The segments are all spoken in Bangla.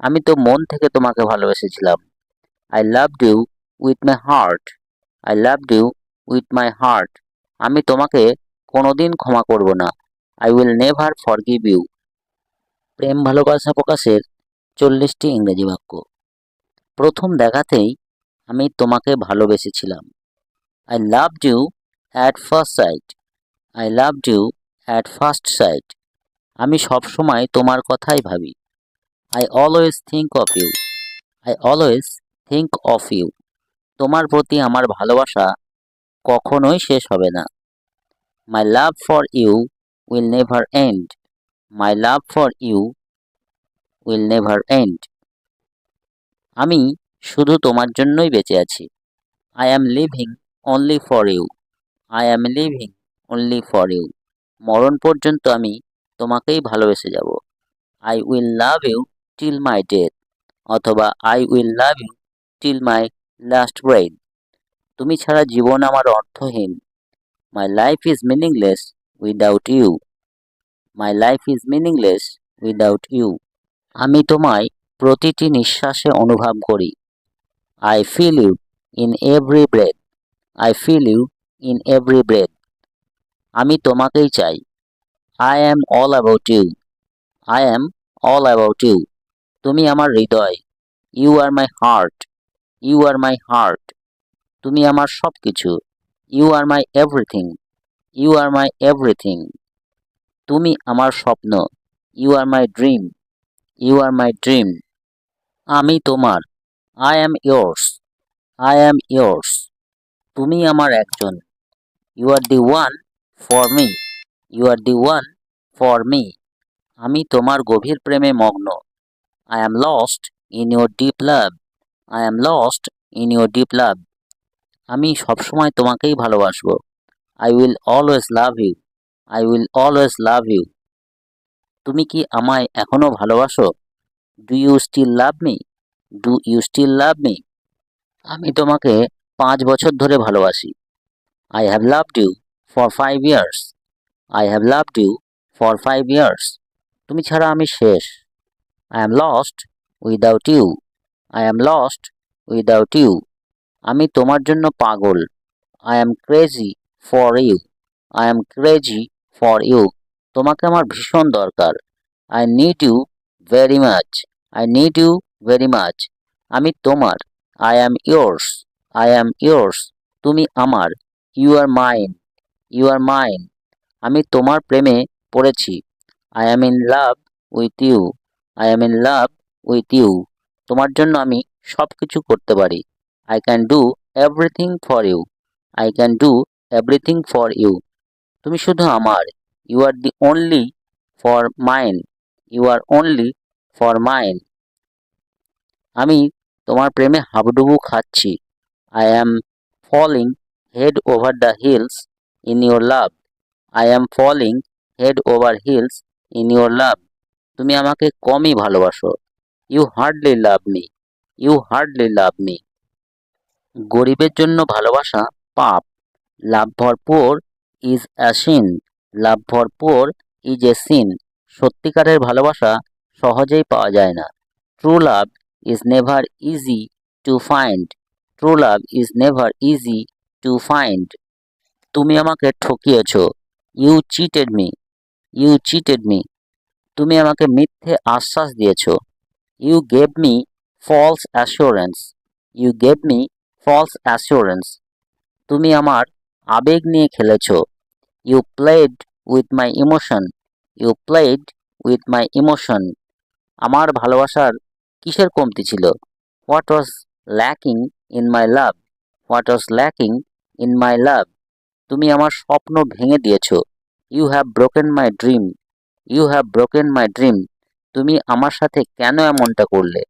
আমি তো মন থেকে তোমাকে ভালোবেসেছিলাম। I love you with my heart I love you with my heart আমি তোমাকে কোনোদিন ক্ষমা করব না। I will never forgive you প্রেম ভালোবাসা প্রকাশের চল্লিশটি ইংরেজি বাক্য। প্রথম দেখাতেই আমি তোমাকে ভালোবেসেছিলাম। I love you at first sight I love you at first sight আমি সবসময় তোমার কথাই ভাবি। I always think of you I always think of you তোমার প্রতি আমার ভালোবাসা কখনোই শেষ হবে না। My love for you will never end my love for you will never end আমি শুধু তোমার জন্যই বেঁচে আছি। I am living only for you I am living only for you মরণ পর্যন্ত আমি তোমাকেই ভালোবেসে যাব। I will love you till my death অথবা I will love you till my last breath তুমি ছাড়া জীবন আমার অর্থহীন। My life is meaningless without you my life is meaningless without you আমি তোমায় প্রতিটি নিঃশ্বাসে অনুভব করি। I feel you in every breath I feel you in every breath আমি তোমাকেই চাই। I am all about you I am all about you তুমি আমার হৃদয়। You are my heart you are my heart তুমি আমার সব কিছু you are my everything you are my everything তুমি আমার স্বপ্ন। You are my dream you are my dream আমি তোমার। I am yours I am yours তুমি আমার একজন। You are the one for me you are the one for me আমি তোমার গভীর প্রেমে মগ্ন। I am lost in your deep love I am lost in your deep love আমি সবসময় তোমাকেই ভালোবাসবো। I will always love you I will always love you তুমি কি আমায় এখনও ভালোবাসো? Do you still love me do you still love me আমি তোমাকে পাঁচ বছর ধরে ভালোবাসি। I have loved you for five years I have loved you for five years তুমি ছাড়া আমি শেষ। I am lost without you I am lost without you আমি তোমার জন্য পাগল। I am crazy for you I am crazy for you তোমাকে আমার ভীষণ দরকার। I need you very much I need you very much আমি তোমার। I am yours I am yours তুমি আমার। You are mine you are mine আমি তোমার প্রেমে পড়েছি। I am in love with you I am in love with you তোমার জন্য আমি সব কিছু করতে পারি। I can do everything for you I can do everything for you তুমি শুধু আমার। You are the only for mine you are only for mine আমি তোমার প্রেমে হাবুডুবু খাচ্ছি। I am falling head over the hills in your love I am falling head over hills in your love তুমি আমাকে কমই ভালোবাসো। You hardly love me you hardly love me গরিবের জন্য ভালোবাসা পাপ। লাভ ভরপুর ইজ অ্যা সিন লাভ ভরপুর ইজ এ সিন সত্যিকারের ভালোবাসা সহজেই পাওয়া যায় না। True love is never easy to find true love is never easy to find তুমি আমাকে ঠকিয়েছ। You cheated me you cheated me তুমি আমাকে মিথ্যে আশ্বাস দিয়েছ। You gave me false assurance you gave me false assurance তুমি আমার আবেগ নিয়ে খেলেছ। You played with my emotion you played with my emotion আমার ভালোবাসার কিসের কমতি ছিল? What was lacking in my love what was lacking in my love তুমি আমার স্বপ্ন ভেঙে দিয়েছ। You have broken my dream you have broken my dream তুমি আমার সাথে কেন এমনটা করলে?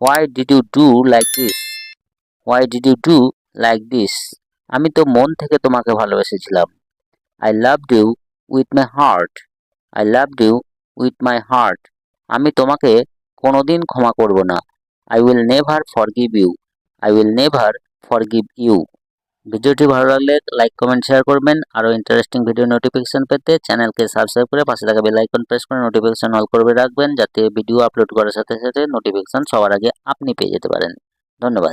Why did you do like this why did you do like this আমি তো মন থেকে তোমাকে ভালোবেসেছিলাম। I love you with my heart I love you with my heart আমি তোমাকে কোনোদিন ক্ষমা করব না। I will never forgive you I will never forgive you ভিডিওটি ভালো লাগলে লাইক কমেন্ট শেয়ার করবেন। আরও ইন্টারেস্টিং ভিডিও নোটিফিকেশন পেতে চ্যানেলকে সাবস্ক্রাইব করে পাশে থাকা বেল আইকন প্রেস করে নোটিফিকেশন অল করবে রাখবেন, যাতে ভিডিও আপলোড করার সাথে সাথে নোটিফিকেশন সবার আগে আপনি পেয়ে যেতে পারেন। ধন্যবাদ।